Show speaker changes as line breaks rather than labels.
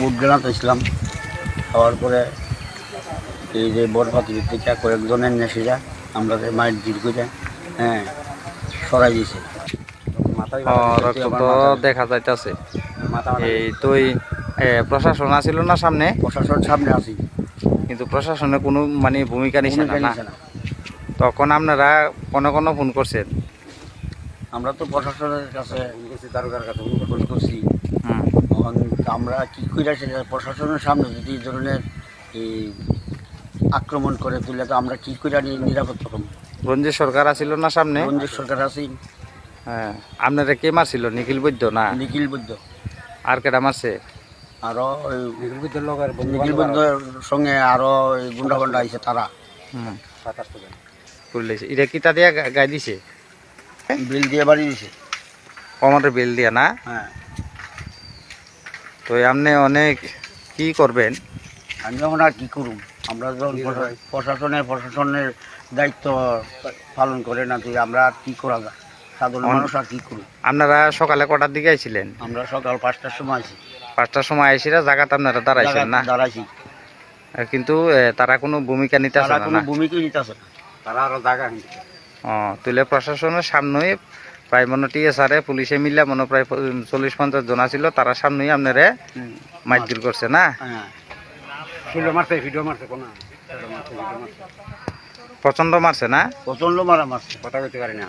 বুট গ্রানাত ইসলাম খাওয়ার পরে এই যে বরফাতির থেকে কয়েকজনের নেশিরা আমরা যে মাইট ভিড় করে হ্যাঁ সরাই দিয়েছে।
দেখা যাইতাছে। এই তুই প্রশাসন আছিল না সামনে?
প্রশাসন সামনে আছি।
কিন্তু প্রশাসনে কোনো মানে ভূমিকা নিছে না। তখন আপনারা কোনো কোনো ফোন করছেন?
আমরা তো প্রশাসনের কাছে গেছি তারকার কাছে ফোন করছি। আমরা কি করে সেটা প্রশাসনের সামনে যদি এই ধরনের এই আক্রমণ করে তুলে তো আমরা কি করে নি- নিরাপদ থাকব
রঞ্জিত সরকার আছিল না সামনে?
রঞ্জিত সরকার আছি।
হ্যাঁ। আপনারা কে মারছিল? নিখিল বৈদ্য না?
নিখিল বুদ্ধ
আর কেটা মারছে?
আরও ওই নিখিল বুদ্ধের লোকের নিখিল বুদ্ধের সঙ্গে আরও গুন্ডা গুন্ডা আইছে তারা।
হুম। খুললেছে এটা কিতা দিয়া গা- গাই দিছে?
বিল দিয়ে বাড়ি দিছে।
বিল দিয়া না?
হ্যাঁ।
তো আপনি অনেক কি করবেন?
আমি এখন আর কি করুম? আমরা যখন প্রশাসনের প্রশাসনের দায়িত্ব পালন করে না তুই আমরা আর কি করা যায়? সাধারণ মানুষ আর কি করুম?
আপনারা সকালে কটার দিকে আইছিলেন?
আমরা সকাল পাঁচটার সময় আছি
পাঁচটার সময় আইসিরা জায়গাতে আপনারা দাঁড়াইছেন না?
দাঁড়াইছি।
কিন্তু তারা কোনো ভূমিকা নিতে
তারা
না
কোনো
না?
ভূমিকাই নিতেছে না। তারা আরও জায়গা নিতে।
তুলে প্রশাসনের সামনেই প্রায় মনে টিএসআরে পুলিশে মিলে মনে প্রায় চল্লিশ পঞ্চাশ জন ছিল তারা সামনেই আপনারে মারধর করছে না?
প্রচণ্ড মারছে
না?
প্রচণ্ড মারা মারছে কথা বলতে পারি না।